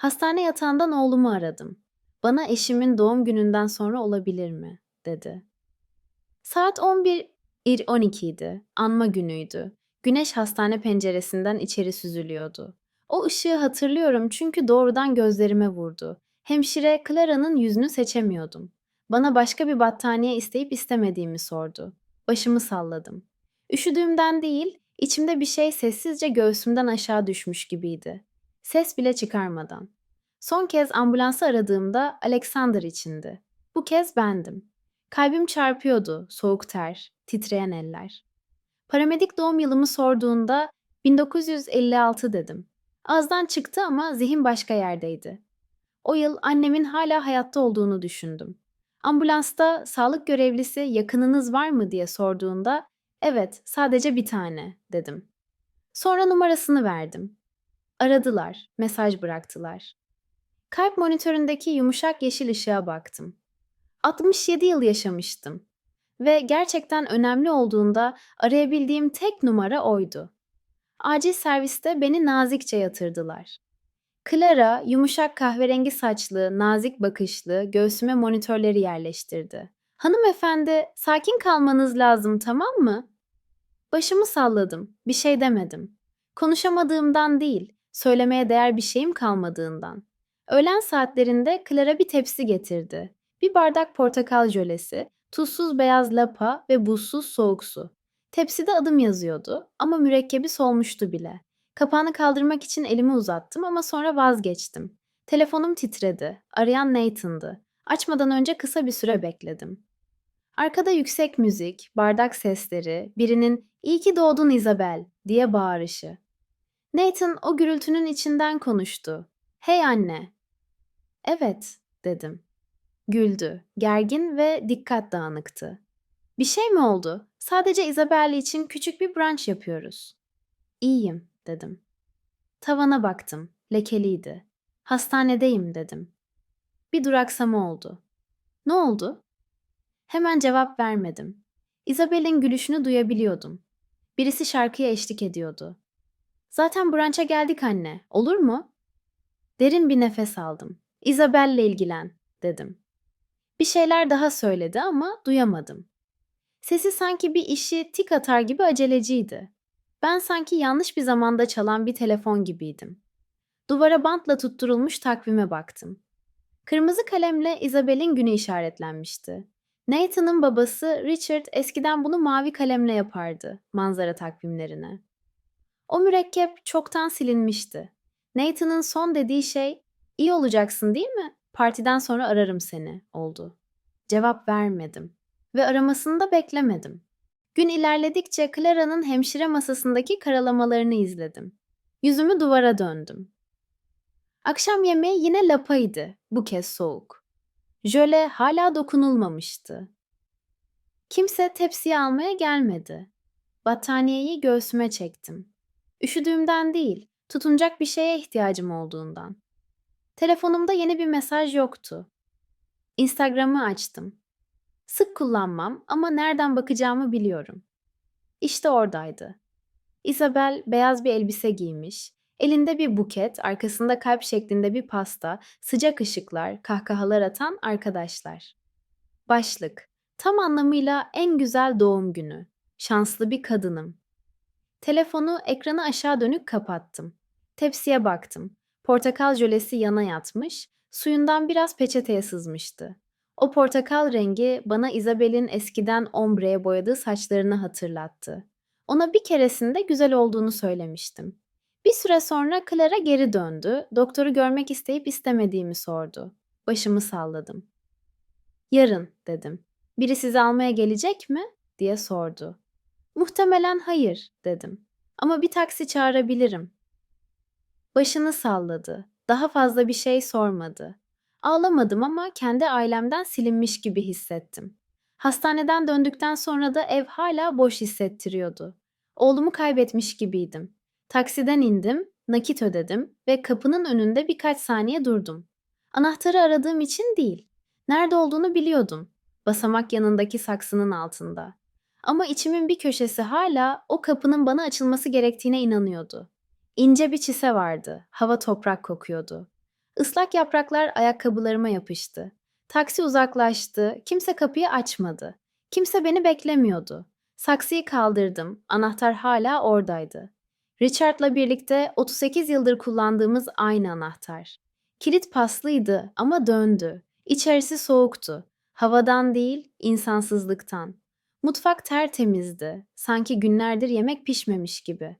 Hastane yatağından oğlumu aradım. Bana eşimin doğum gününden sonra olabilir mi? dedi. Saat 11.12 idi. Anma günüydü. Güneş hastane penceresinden içeri süzülüyordu. O ışığı hatırlıyorum çünkü doğrudan gözlerime vurdu. Hemşire Clara'nın yüzünü seçemiyordum. Bana başka bir battaniye isteyip istemediğimi sordu. Başımı salladım. Üşüdüğümden değil, içimde bir şey sessizce göğsümden aşağı düşmüş gibiydi. Ses bile çıkarmadan. Son kez ambulansı aradığımda Alexander içindi. Bu kez bendim. Kalbim çarpıyordu, soğuk ter, titreyen eller. Paramedik doğum yılımı sorduğunda 1956 dedim. Ağızdan çıktı ama zihin başka yerdeydi. O yıl annemin hala hayatta olduğunu düşündüm. Ambulansta sağlık görevlisi yakınınız var mı diye sorduğunda evet sadece bir tane dedim. Sonra numarasını verdim. Aradılar, mesaj bıraktılar. Kalp monitöründeki yumuşak yeşil ışığa baktım. 67 yıl yaşamıştım ve gerçekten önemli olduğunda arayabildiğim tek numara oydu. Acil serviste beni nazikçe yatırdılar. Clara, yumuşak kahverengi saçlı, nazik bakışlı, göğsüme monitörleri yerleştirdi. Hanımefendi, sakin kalmanız lazım, tamam mı? Başımı salladım. Bir şey demedim. Konuşamadığımdan değil, söylemeye değer bir şeyim kalmadığından. Öğlen saatlerinde Clara bir tepsi getirdi. Bir bardak portakal jölesi, tuzsuz beyaz lapa ve buzsuz soğuk su. Tepside adım yazıyordu ama mürekkebi solmuştu bile. Kapağını kaldırmak için elimi uzattım ama sonra vazgeçtim. Telefonum titredi. Arayan Nathan'dı. Açmadan önce kısa bir süre bekledim. Arkada yüksek müzik, bardak sesleri, birinin "İyi ki doğdun Isabel" diye bağırışı. Nathan o gürültünün içinden konuştu. "Hey anne." "Evet." dedim. Güldü, gergin ve dikkat dağınıktı. "Bir şey mi oldu? Sadece Isabel için küçük bir brunch yapıyoruz." "İyiyim." dedim. Tavana baktım. Lekeliydi. Hastanedeyim dedim. Bir duraksama oldu. Ne oldu? Hemen cevap vermedim. Isabel'in gülüşünü duyabiliyordum. Birisi şarkıya eşlik ediyordu. Zaten branşa geldik anne. Olur mu? Derin bir nefes aldım. Isabel'le ilgilen dedim. Bir şeyler daha söyledi ama duyamadım. Sesi sanki bir işi tik atar gibi aceleciydi. Ben sanki yanlış bir zamanda çalan bir telefon gibiydim. Duvara bantla tutturulmuş takvime baktım. Kırmızı kalemle Isabel'in günü işaretlenmişti. Nathan'ın babası Richard eskiden bunu mavi kalemle yapardı manzara takvimlerine. O mürekkep çoktan silinmişti. Nathan'ın son dediği şey iyi olacaksın değil mi? Partiden sonra ararım seni oldu. Cevap vermedim ve aramasını da beklemedim. Gün ilerledikçe Clara'nın hemşire masasındaki karalamalarını izledim. Yüzümü duvara döndüm. Akşam yemeği yine lapaydı, bu kez soğuk. Jöle hala dokunulmamıştı. Kimse tepsiyi almaya gelmedi. Battaniyeyi göğsüme çektim. Üşüdüğümden değil, tutunacak bir şeye ihtiyacım olduğundan. Telefonumda yeni bir mesaj yoktu. Instagram'ı açtım. Sık kullanmam ama nereden bakacağımı biliyorum. İşte oradaydı. Isabel beyaz bir elbise giymiş, elinde bir buket, arkasında kalp şeklinde bir pasta, sıcak ışıklar, kahkahalar atan arkadaşlar. Başlık. Tam anlamıyla en güzel doğum günü. Şanslı bir kadınım. Telefonu ekranı aşağı dönük kapattım. Tepsiye baktım. Portakal jölesi yana yatmış, suyundan biraz peçeteye sızmıştı. O portakal rengi bana Isabel'in eskiden ombreye boyadığı saçlarını hatırlattı. Ona bir keresinde güzel olduğunu söylemiştim. Bir süre sonra Clara geri döndü, doktoru görmek isteyip istemediğimi sordu. Başımı salladım. Yarın dedim. Biri sizi almaya gelecek mi? diye sordu. Muhtemelen hayır dedim. Ama bir taksi çağırabilirim. Başını salladı. Daha fazla bir şey sormadı. Ağlamadım ama kendi ailemden silinmiş gibi hissettim. Hastaneden döndükten sonra da ev hala boş hissettiriyordu. Oğlumu kaybetmiş gibiydim. Taksiden indim, nakit ödedim ve kapının önünde birkaç saniye durdum. Anahtarı aradığım için değil. Nerede olduğunu biliyordum. Basamak yanındaki saksının altında. Ama içimin bir köşesi hala o kapının bana açılması gerektiğine inanıyordu. İnce bir çise vardı. Hava toprak kokuyordu. Islak yapraklar ayakkabılarıma yapıştı. Taksi uzaklaştı. Kimse kapıyı açmadı. Kimse beni beklemiyordu. Saksıyı kaldırdım. Anahtar hala oradaydı. Richard'la birlikte 38 yıldır kullandığımız aynı anahtar. Kilit paslıydı ama döndü. İçerisi soğuktu. Havadan değil, insansızlıktan. Mutfak tertemizdi. Sanki günlerdir yemek pişmemiş gibi.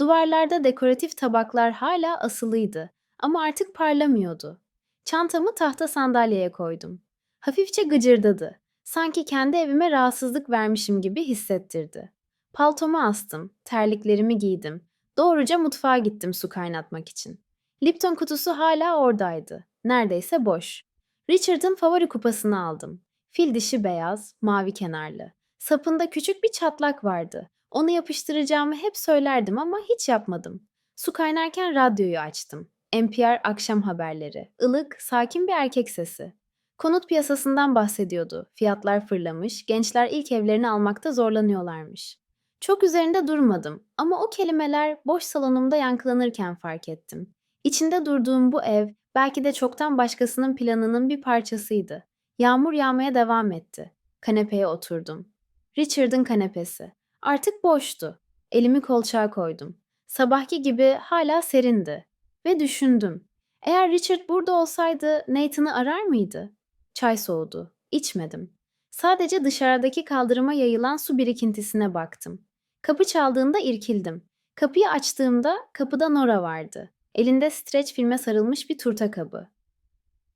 Duvarlarda dekoratif tabaklar hala asılıydı ama artık parlamıyordu. Çantamı tahta sandalyeye koydum. Hafifçe gıcırdadı. Sanki kendi evime rahatsızlık vermişim gibi hissettirdi. Paltomu astım, terliklerimi giydim. Doğruca mutfağa gittim su kaynatmak için. Lipton kutusu hala oradaydı. Neredeyse boş. Richard'ın favori kupasını aldım. Fil dişi beyaz, mavi kenarlı. Sapında küçük bir çatlak vardı. Onu yapıştıracağımı hep söylerdim ama hiç yapmadım. Su kaynarken radyoyu açtım. NPR akşam haberleri. Ilık, sakin bir erkek sesi. Konut piyasasından bahsediyordu. Fiyatlar fırlamış, gençler ilk evlerini almakta zorlanıyorlarmış. Çok üzerinde durmadım ama o kelimeler boş salonumda yankılanırken fark ettim. İçinde durduğum bu ev belki de çoktan başkasının planının bir parçasıydı. Yağmur yağmaya devam etti. Kanepeye oturdum. Richard'ın kanepesi. Artık boştu. Elimi kolçağa koydum. Sabahki gibi hala serindi. Ve düşündüm. Eğer Richard burada olsaydı Nathan'ı arar mıydı? Çay soğudu. İçmedim. Sadece dışarıdaki kaldırıma yayılan su birikintisine baktım. Kapı çaldığında irkildim. Kapıyı açtığımda kapıda Nora vardı. Elinde streç filme sarılmış bir turta kabı.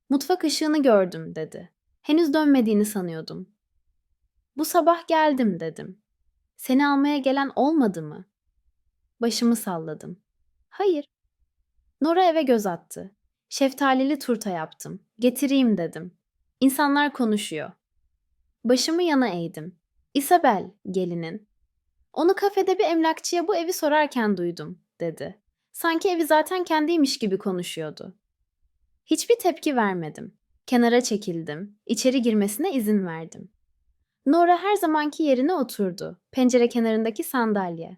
Mutfak ışığını gördüm dedi. Henüz dönmediğini sanıyordum. Bu sabah geldim dedim. Seni almaya gelen olmadı mı? Başımı salladım. Hayır. Nora eve göz attı. Şeftalili turta yaptım. Getireyim dedim. İnsanlar konuşuyor. Başımı yana eğdim. Isabel, gelinin. Onu kafede bir emlakçıya bu evi sorarken duydum, dedi. Sanki evi zaten kendiymiş gibi konuşuyordu. Hiçbir tepki vermedim. Kenara çekildim. İçeri girmesine izin verdim. Nora her zamanki yerine oturdu. Pencere kenarındaki sandalye.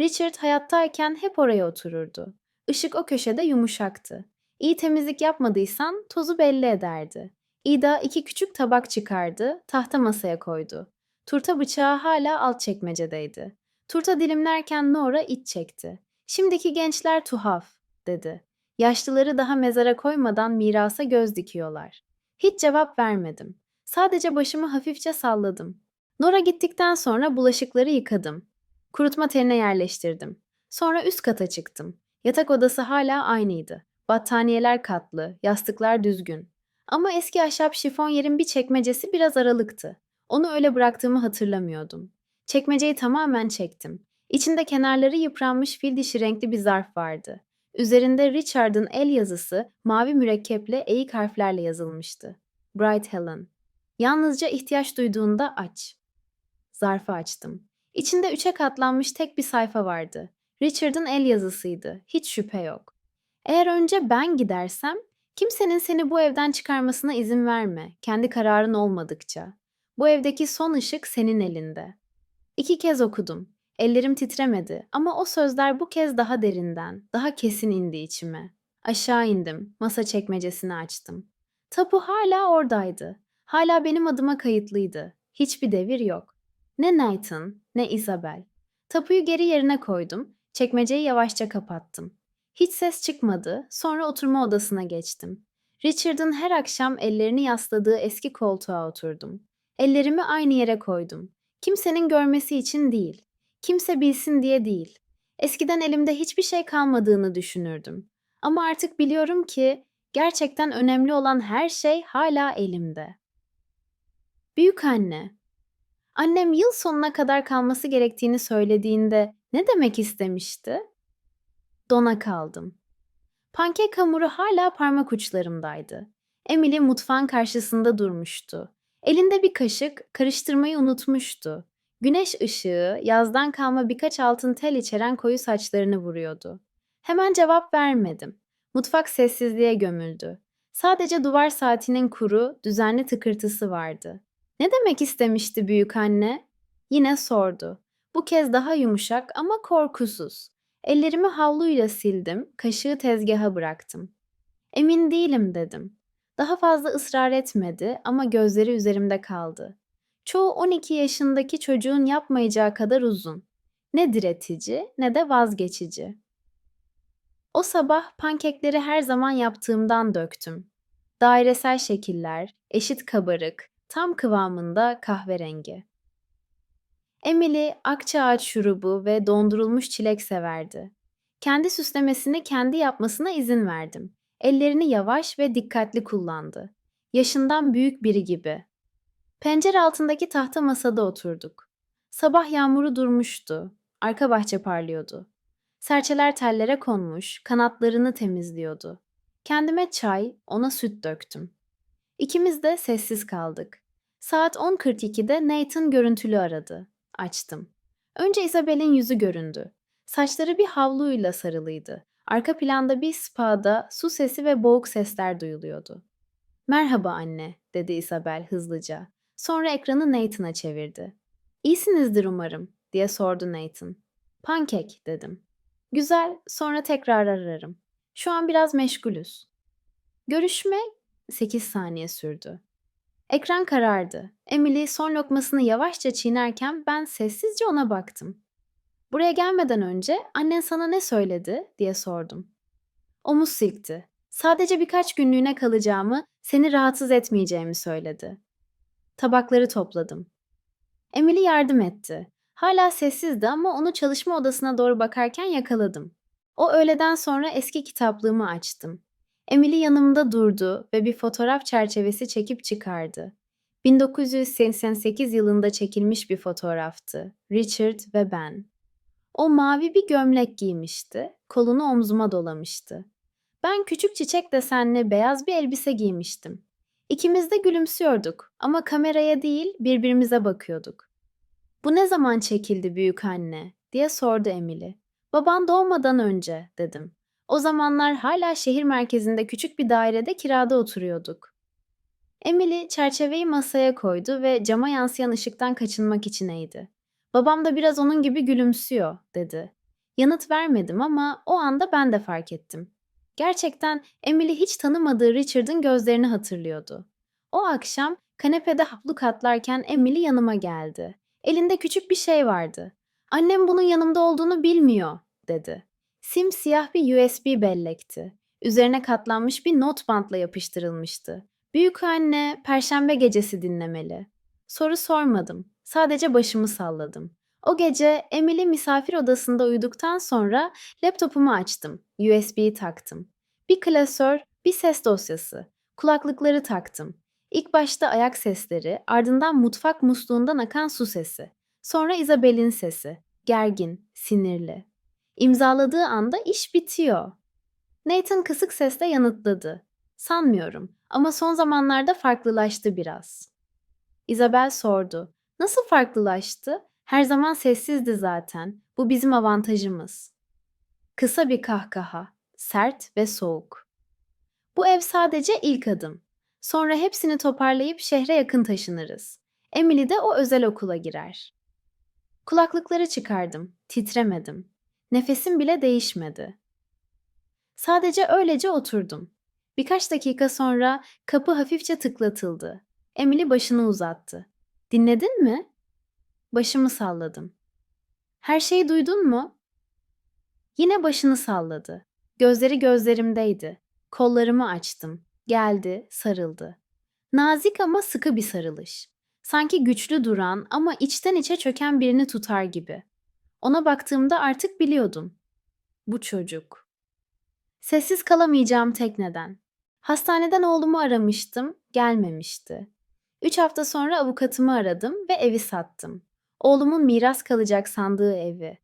Richard hayattayken hep oraya otururdu. Işık o köşede yumuşaktı. İyi temizlik yapmadıysan tozu belli ederdi. İda iki küçük tabak çıkardı, tahta masaya koydu. Turta bıçağı hala alt çekmecedeydi. Turta dilimlerken Nora iç çekti. Şimdiki gençler tuhaf, dedi. Yaşlıları daha mezara koymadan mirasa göz dikiyorlar. Hiç cevap vermedim. Sadece başımı hafifçe salladım. Nora gittikten sonra bulaşıkları yıkadım. Kurutma teline yerleştirdim. Sonra üst kata çıktım. Yatak odası hala aynıydı. Battaniyeler katlı, yastıklar düzgün. Ama eski ahşap şifon yerin bir çekmecesi biraz aralıktı. Onu öyle bıraktığımı hatırlamıyordum. Çekmeceyi tamamen çektim. İçinde kenarları yıpranmış fil dişi renkli bir zarf vardı. Üzerinde Richard'ın el yazısı mavi mürekkeple eğik harflerle yazılmıştı. Bright Helen. Yalnızca ihtiyaç duyduğunda aç. Zarfı açtım. İçinde üçe katlanmış tek bir sayfa vardı. Richard'ın el yazısıydı. Hiç şüphe yok. Eğer önce ben gidersem, kimsenin seni bu evden çıkarmasına izin verme, kendi kararın olmadıkça. Bu evdeki son ışık senin elinde. İki kez okudum. Ellerim titremedi ama o sözler bu kez daha derinden, daha kesin indi içime. Aşağı indim, masa çekmecesini açtım. Tapu hala oradaydı. Hala benim adıma kayıtlıydı. Hiçbir devir yok. Ne Nathan, ne Isabel. Tapuyu geri yerine koydum. Çekmeceyi yavaşça kapattım. Hiç ses çıkmadı. Sonra oturma odasına geçtim. Richard'ın her akşam ellerini yasladığı eski koltuğa oturdum. Ellerimi aynı yere koydum. Kimsenin görmesi için değil. Kimse bilsin diye değil. Eskiden elimde hiçbir şey kalmadığını düşünürdüm. Ama artık biliyorum ki gerçekten önemli olan her şey hala elimde. Büyük anne. Annem yıl sonuna kadar kalması gerektiğini söylediğinde ne demek istemişti? Dona kaldım. Pankek hamuru hala parmak uçlarımdaydı. Emily mutfağın karşısında durmuştu. Elinde bir kaşık karıştırmayı unutmuştu. Güneş ışığı yazdan kalma birkaç altın tel içeren koyu saçlarını vuruyordu. Hemen cevap vermedim. Mutfak sessizliğe gömüldü. Sadece duvar saatinin kuru, düzenli tıkırtısı vardı. Ne demek istemişti büyük anne? Yine sordu. Bu kez daha yumuşak ama korkusuz. Ellerimi havluyla sildim, kaşığı tezgaha bıraktım. Emin değilim dedim. Daha fazla ısrar etmedi ama gözleri üzerimde kaldı. Çoğu 12 yaşındaki çocuğun yapmayacağı kadar uzun. Ne diretici ne de vazgeçici. O sabah pankekleri her zaman yaptığımdan döktüm. Dairesel şekiller, eşit kabarık, tam kıvamında kahverengi. Emily akçaağaç şurubu ve dondurulmuş çilek severdi. Kendi süslemesini kendi yapmasına izin verdim. Ellerini yavaş ve dikkatli kullandı. Yaşından büyük biri gibi. Pencere altındaki tahta masada oturduk. Sabah yağmuru durmuştu. Arka bahçe parlıyordu. Serçeler tellere konmuş, kanatlarını temizliyordu. Kendime çay, ona süt döktüm. İkimiz de sessiz kaldık. Saat 10.42'de Nathan görüntülü aradı. Açtım. Önce Isabel'in yüzü göründü. Saçları bir havluyla sarılıydı. Arka planda bir spada su sesi ve boğuk sesler duyuluyordu. Merhaba anne, dedi Isabel hızlıca. Sonra ekranı Nathan'a çevirdi. İyisinizdir umarım, diye sordu Nathan. Pankek, dedim. Güzel, sonra tekrar ararım. Şu an biraz meşgulüz. Görüşme 8 saniye sürdü. Ekran karardı. Emily son lokmasını yavaşça çiğnerken ben sessizce ona baktım. Buraya gelmeden önce annen sana ne söyledi diye sordum. Omuz silkti. Sadece birkaç günlüğüne kalacağımı, seni rahatsız etmeyeceğimi söyledi. Tabakları topladım. Emily yardım etti. Hala sessizdi ama onu çalışma odasına doğru bakarken yakaladım. O öğleden sonra eski kitaplığımı açtım. Emily yanımda durdu ve bir fotoğraf çerçevesi çekip çıkardı. 1988 yılında çekilmiş bir fotoğraftı. Richard ve ben. O mavi bir gömlek giymişti, kolunu omzuma dolamıştı. Ben küçük çiçek desenli beyaz bir elbise giymiştim. İkimiz de gülümsüyorduk ama kameraya değil birbirimize bakıyorduk. Bu ne zaman çekildi büyük anne diye sordu Emily. Baban doğmadan önce dedim. O zamanlar hala şehir merkezinde küçük bir dairede kirada oturuyorduk. Emily çerçeveyi masaya koydu ve cama yansıyan ışıktan kaçınmak için eğdi. Babam da biraz onun gibi gülümsüyor, dedi. Yanıt vermedim ama o anda ben de fark ettim. Gerçekten Emily hiç tanımadığı Richard'ın gözlerini hatırlıyordu. O akşam kanepede haplu katlarken Emily yanıma geldi. Elinde küçük bir şey vardı. Annem bunun yanımda olduğunu bilmiyor, dedi. Simsiyah bir USB bellekti. Üzerine katlanmış bir not bantla yapıştırılmıştı. Büyük anne, perşembe gecesi dinlemeli. Soru sormadım. Sadece başımı salladım. O gece Emily misafir odasında uyuduktan sonra laptopumu açtım. USB'yi taktım. Bir klasör, bir ses dosyası. Kulaklıkları taktım. İlk başta ayak sesleri, ardından mutfak musluğundan akan su sesi. Sonra Isabel'in sesi. Gergin, sinirli. İmzaladığı anda iş bitiyor. Nathan kısık sesle yanıtladı. Sanmıyorum ama son zamanlarda farklılaştı biraz. Isabel sordu. Nasıl farklılaştı? Her zaman sessizdi zaten. Bu bizim avantajımız. Kısa bir kahkaha, sert ve soğuk. Bu ev sadece ilk adım. Sonra hepsini toparlayıp şehre yakın taşınırız. Emily de o özel okula girer. Kulaklıkları çıkardım, titremedim. Nefesim bile değişmedi. Sadece öylece oturdum. Birkaç dakika sonra kapı hafifçe tıklatıldı. Emily başını uzattı. Dinledin mi? Başımı salladım. Her şeyi duydun mu? Yine başını salladı. Gözleri gözlerimdeydi. Kollarımı açtım. Geldi, sarıldı. Nazik ama sıkı bir sarılış. Sanki güçlü duran ama içten içe çöken birini tutar gibi. Ona baktığımda artık biliyordum. Bu çocuk. Sessiz kalamayacağım tek neden. Hastaneden oğlumu aramıştım, gelmemişti. Üç hafta sonra avukatımı aradım ve evi sattım. Oğlumun miras kalacak sandığı evi.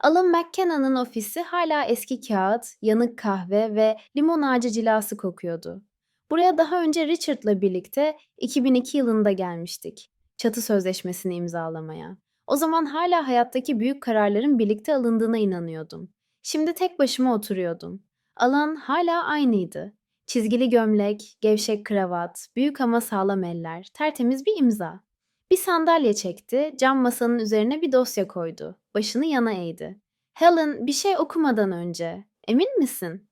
Alan McKenna'nın ofisi hala eski kağıt, yanık kahve ve limon ağacı cilası kokuyordu. Buraya daha önce Richard'la birlikte 2002 yılında gelmiştik. Çatı sözleşmesini imzalamaya. O zaman hala hayattaki büyük kararların birlikte alındığına inanıyordum. Şimdi tek başıma oturuyordum. Alan hala aynıydı. Çizgili gömlek, gevşek kravat, büyük ama sağlam eller, tertemiz bir imza. Bir sandalye çekti, cam masanın üzerine bir dosya koydu. Başını yana eğdi. Helen, bir şey okumadan önce. Emin misin?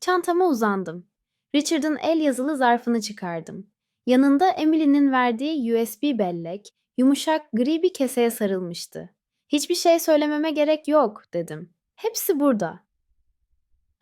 Çantama uzandım. Richard'ın el yazılı zarfını çıkardım. Yanında Emily'nin verdiği USB bellek, yumuşak gri bir keseye sarılmıştı. Hiçbir şey söylememe gerek yok, dedim. Hepsi burada.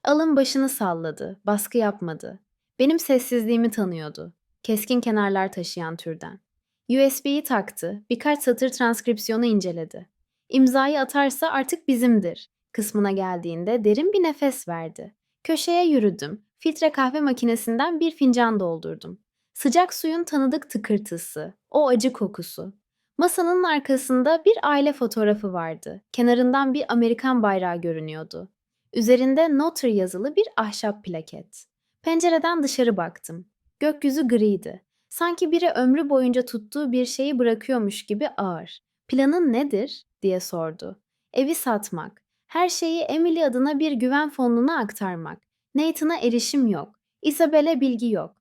Alın başını salladı, baskı yapmadı. Benim sessizliğimi tanıyordu. Keskin kenarlar taşıyan türden. USB'yi taktı, birkaç satır transkripsiyonu inceledi. İmzayı atarsa artık bizimdir. Kısmına geldiğinde derin bir nefes verdi. Köşeye yürüdüm. Filtre kahve makinesinden bir fincan doldurdum. Sıcak suyun tanıdık tıkırtısı, o acı kokusu. Masanın arkasında bir aile fotoğrafı vardı. Kenarından bir Amerikan bayrağı görünüyordu. Üzerinde Notre yazılı bir ahşap plaket. Pencereden dışarı baktım. Gökyüzü griydi. Sanki biri ömrü boyunca tuttuğu bir şeyi bırakıyormuş gibi ağır. Planın nedir? diye sordu. Evi satmak. Her şeyi Emily adına bir güven fonuna aktarmak. Nathan'a erişim yok. Isabel'e bilgi yok.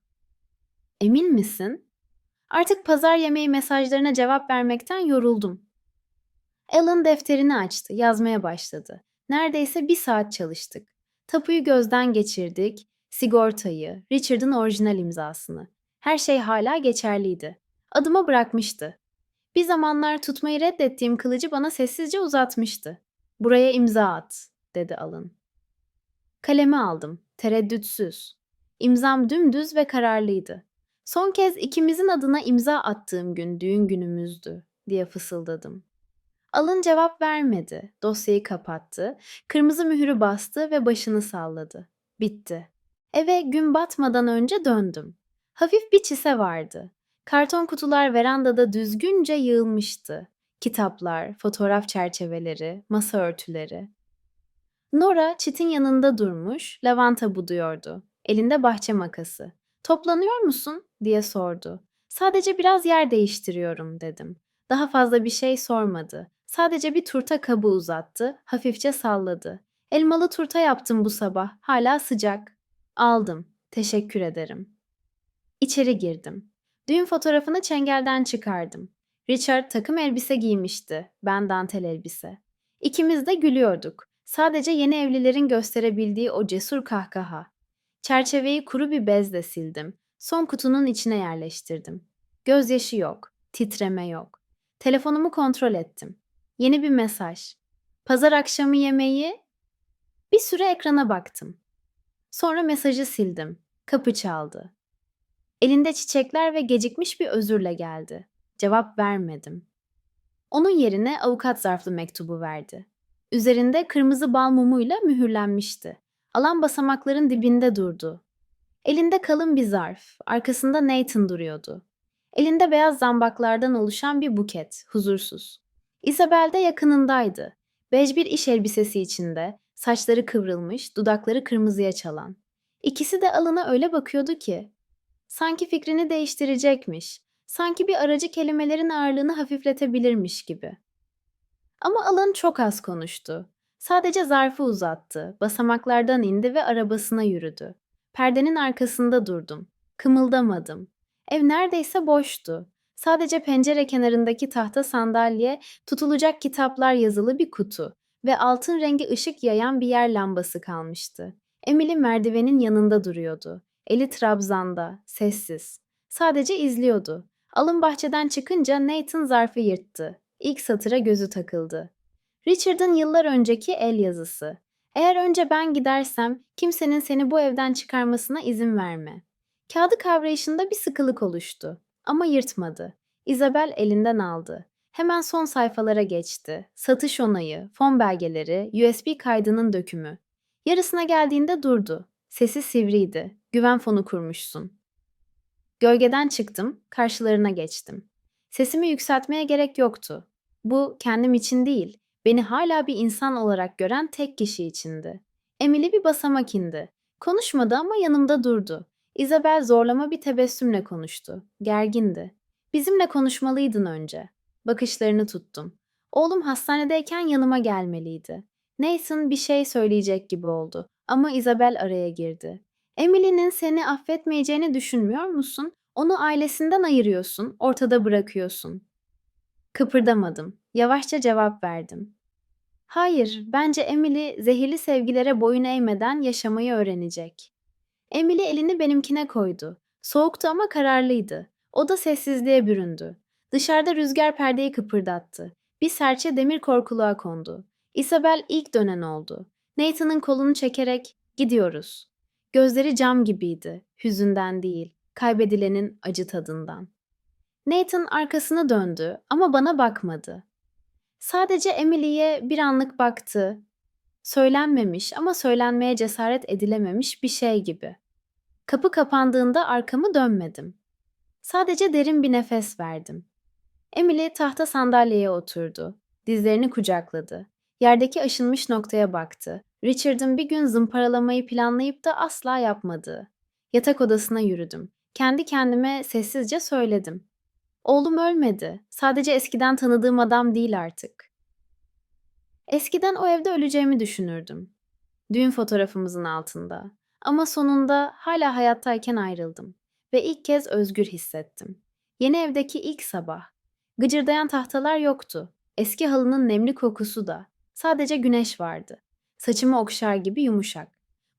Emin misin? Artık pazar yemeği mesajlarına cevap vermekten yoruldum. Alan defterini açtı, yazmaya başladı. Neredeyse bir saat çalıştık. Tapuyu gözden geçirdik, sigortayı, Richard'ın orijinal imzasını. Her şey hala geçerliydi. Adıma bırakmıştı. Bir zamanlar tutmayı reddettiğim kılıcı bana sessizce uzatmıştı. Buraya imza at, dedi Alan. Kalemi aldım, tereddütsüz. İmzam dümdüz ve kararlıydı. Son kez ikimizin adına imza attığım gün düğün günümüzdü, diye fısıldadım. Alın cevap vermedi, dosyayı kapattı, kırmızı mühürü bastı ve başını salladı. Bitti. Eve gün batmadan önce döndüm. Hafif bir çise vardı. Karton kutular verandada düzgünce yığılmıştı. Kitaplar, fotoğraf çerçeveleri, masa örtüleri. Nora çitin yanında durmuş, lavanta buduyordu. Elinde bahçe makası. Toplanıyor musun? Diye sordu. Sadece biraz yer değiştiriyorum dedim. Daha fazla bir şey sormadı. Sadece bir turta kabı uzattı, hafifçe salladı. Elmalı turta yaptım bu sabah, hala sıcak. Aldım, teşekkür ederim. İçeri girdim. Düğün fotoğrafını çengelden çıkardım. Richard takım elbise giymişti, ben dantel elbise. İkimiz de gülüyorduk. Sadece yeni evlilerin gösterebildiği o cesur kahkaha. Çerçeveyi kuru bir bezle sildim. Son kutunun içine yerleştirdim. Gözyaşı yok, titreme yok. Telefonumu kontrol ettim. Yeni bir mesaj. Pazar akşamı yemeği... Bir süre ekrana baktım. Sonra mesajı sildim. Kapı çaldı. Elinde çiçekler ve gecikmiş bir özürle geldi. Cevap vermedim. Onun yerine avukat zarflı mektubu verdi. Üzerinde kırmızı bal mumuyla mühürlenmişti. Alan basamakların dibinde durdu. Elinde kalın bir zarf, arkasında Nathan duruyordu. Elinde beyaz zambaklardan oluşan bir buket, huzursuz. Isabel de yakınındaydı. Bej bir iş elbisesi içinde, saçları kıvrılmış, dudakları kırmızıya çalan. İkisi de alına öyle bakıyordu ki, sanki fikrini değiştirecekmiş, sanki bir aracı kelimelerin ağırlığını hafifletebilirmiş gibi. Ama Alan çok az konuştu. Sadece zarfı uzattı, basamaklardan indi ve arabasına yürüdü. Perdenin arkasında durdum. Kımıldamadım. Ev neredeyse boştu. Sadece pencere kenarındaki tahta sandalye, tutulacak kitaplar yazılı bir kutu ve altın rengi ışık yayan bir yer lambası kalmıştı. Emily merdivenin yanında duruyordu. Eli trabzanda, sessiz. Sadece izliyordu. Alın bahçeden çıkınca Nathan zarfı yırttı. İlk satıra gözü takıldı. Richard'ın yıllar önceki el yazısı. Eğer önce ben gidersem kimsenin seni bu evden çıkarmasına izin verme. Kağıdı kavrayışında bir sıkılık oluştu. Ama yırtmadı. Isabel elinden aldı. Hemen son sayfalara geçti. Satış onayı, fon belgeleri, USB kaydının dökümü. Yarısına geldiğinde durdu. Sesi sivriydi. Güven fonu kurmuşsun. Gölgeden çıktım, karşılarına geçtim. Sesimi yükseltmeye gerek yoktu. Bu kendim için değil, beni hala bir insan olarak gören tek kişi içindi. Emily bir basamak indi. Konuşmadı ama yanımda durdu. Isabel zorlama bir tebessümle konuştu. Gergindi. Bizimle konuşmalıydın önce. Bakışlarını tuttum. Oğlum hastanedeyken yanıma gelmeliydi. Nathan bir şey söyleyecek gibi oldu ama Isabel araya girdi. Emily'nin seni affetmeyeceğini düşünmüyor musun? Onu ailesinden ayırıyorsun, ortada bırakıyorsun. Kıpırdamadım. Yavaşça cevap verdim. Hayır, bence Emily zehirli sevgilere boyun eğmeden yaşamayı öğrenecek. Emily elini benimkine koydu. Soğuktu ama kararlıydı. O da sessizliğe büründü. Dışarıda rüzgar perdeyi kıpırdattı. Bir serçe demir korkuluğa kondu. Isabel ilk dönen oldu. Nathan'ın kolunu çekerek gidiyoruz. Gözleri cam gibiydi. Hüzünden değil, kaybedilenin acı tadından. Nathan arkasını döndü ama bana bakmadı. Sadece Emily'ye bir anlık baktı. Söylenmemiş ama söylenmeye cesaret edilememiş bir şey gibi. Kapı kapandığında arkamı dönmedim. Sadece derin bir nefes verdim. Emily tahta sandalyeye oturdu. Dizlerini kucakladı. Yerdeki aşınmış noktaya baktı. Richard'ın bir gün zımparalamayı planlayıp da asla yapmadığı. Yatak odasına yürüdüm. Kendi kendime sessizce söyledim. Oğlum ölmedi. Sadece eskiden tanıdığım adam değil artık. Eskiden o evde öleceğimi düşünürdüm. Düğün fotoğrafımızın altında. Ama sonunda hala hayattayken ayrıldım ve ilk kez özgür hissettim. Yeni evdeki ilk sabah. Gıcırdayan tahtalar yoktu. Eski halının nemli kokusu da. Sadece güneş vardı. Saçımı okşar gibi yumuşak.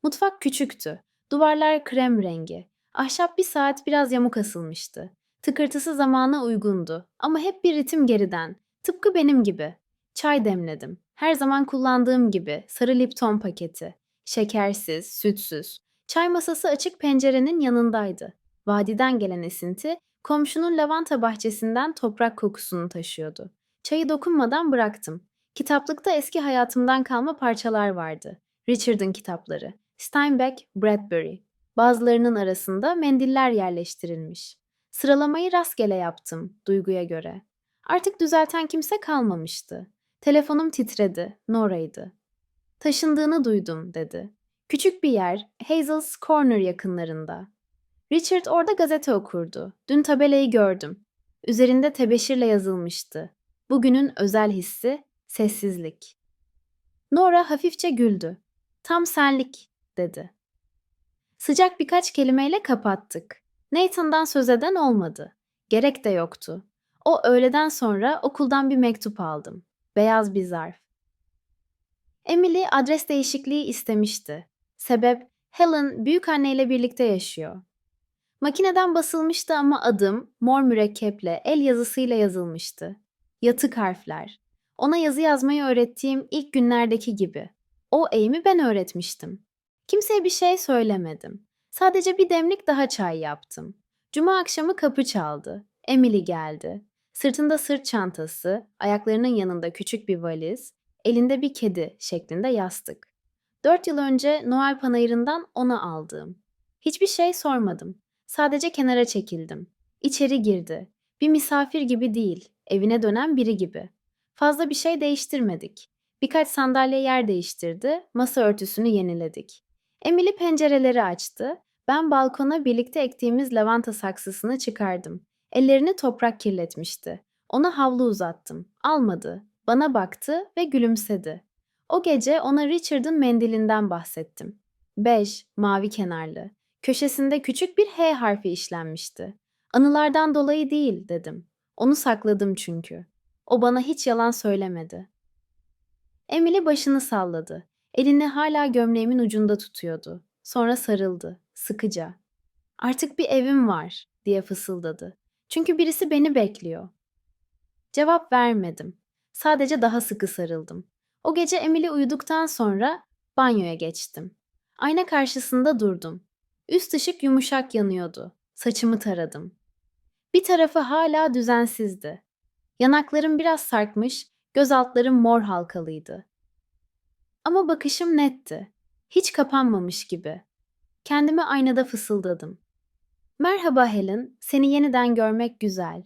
Mutfak küçüktü. Duvarlar krem rengi. Ahşap bir saat biraz yamuk asılmıştı. Tıkırtısı zamana uygundu ama hep bir ritim geriden. Tıpkı benim gibi. Çay demledim. Her zaman kullandığım gibi sarı Lipton paketi. Şekersiz, sütsüz. Çay masası açık pencerenin yanındaydı. Vadiden gelen esinti komşunun lavanta bahçesinden toprak kokusunu taşıyordu. Çayı dokunmadan bıraktım. Kitaplıkta eski hayatımdan kalma parçalar vardı. Richard'ın kitapları. Steinbeck, Bradbury. Bazılarının arasında mendiller yerleştirilmiş. Sıralamayı rastgele yaptım, duyguya göre. Artık düzelten kimse kalmamıştı. Telefonum titredi, Nora'ydı. Taşındığını duydum, dedi. Küçük bir yer, Hazel's Corner yakınlarında. Richard orada gazete okurdu. Dün tabelayı gördüm. Üzerinde tebeşirle yazılmıştı. Bugünün özel hissi, sessizlik. Nora hafifçe güldü. Tam senlik, dedi. Sıcak birkaç kelimeyle kapattık. Nathan'dan söz eden olmadı. Gerek de yoktu. O öğleden sonra okuldan bir mektup aldım. Beyaz bir zarf. Emily adres değişikliği istemişti. Sebep Helen büyük anneyle birlikte yaşıyor. Makineden basılmıştı ama adım mor mürekkeple el yazısıyla yazılmıştı. Yatık harfler. Ona yazı yazmayı öğrettiğim ilk günlerdeki gibi. O eğimi ben öğretmiştim. Kimseye bir şey söylemedim. Sadece bir demlik daha çay yaptım. Cuma akşamı kapı çaldı. Emily geldi. Sırtında sırt çantası, ayaklarının yanında küçük bir valiz, elinde bir kedi şeklinde yastık. Dört yıl önce Noel panayırından ona aldığım. Hiçbir şey sormadım. Sadece kenara çekildim. İçeri girdi. Bir misafir gibi değil, evine dönen biri gibi. Fazla bir şey değiştirmedik. Birkaç sandalye yer değiştirdi, masa örtüsünü yeniledik. Emily pencereleri açtı. Ben balkona birlikte ektiğimiz lavanta saksısını çıkardım. Ellerini toprak kirletmişti. Ona havlu uzattım. Almadı. Bana baktı ve gülümsedi. O gece ona Richard'ın mendilinden bahsettim. Bej, mavi kenarlı. Köşesinde küçük bir H harfi işlenmişti. Anılardan dolayı değil dedim. Onu sakladım çünkü. O bana hiç yalan söylemedi. Emily başını salladı. Elini hala gömleğimin ucunda tutuyordu. Sonra sarıldı, sıkıca. Artık bir evim var, diye fısıldadı. Çünkü birisi beni bekliyor. Cevap vermedim. Sadece daha sıkı sarıldım. O gece Emily uyuduktan sonra banyoya geçtim. Ayna karşısında durdum. Üst ışık yumuşak yanıyordu. Saçımı taradım. Bir tarafı hala düzensizdi. Yanaklarım biraz sarkmış, göz altlarım mor halkalıydı. Ama bakışım netti. Hiç kapanmamış gibi. Kendime aynada fısıldadım. Merhaba Helen, seni yeniden görmek güzel.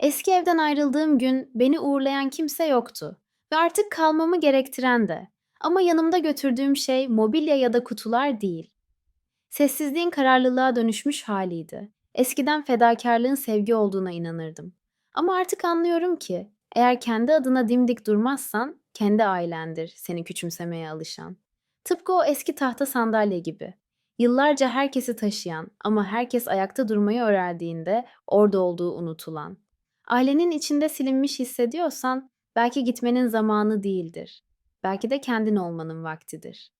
Eski evden ayrıldığım gün beni uğurlayan kimse yoktu ve artık kalmamı gerektiren de. Ama yanımda götürdüğüm şey mobilya ya da kutular değil. Sessizliğin kararlılığa dönüşmüş haliydi. Eskiden fedakarlığın sevgi olduğuna inanırdım. Ama artık anlıyorum ki eğer kendi adına dimdik durmazsan kendi ailendir seni küçümsemeye alışan. Tıpkı o eski tahta sandalye gibi. Yıllarca herkesi taşıyan ama herkes ayakta durmayı öğrendiğinde orada olduğu unutulan. Ailenin içinde silinmiş hissediyorsan belki gitmenin zamanı değildir. Belki de kendin olmanın vaktidir.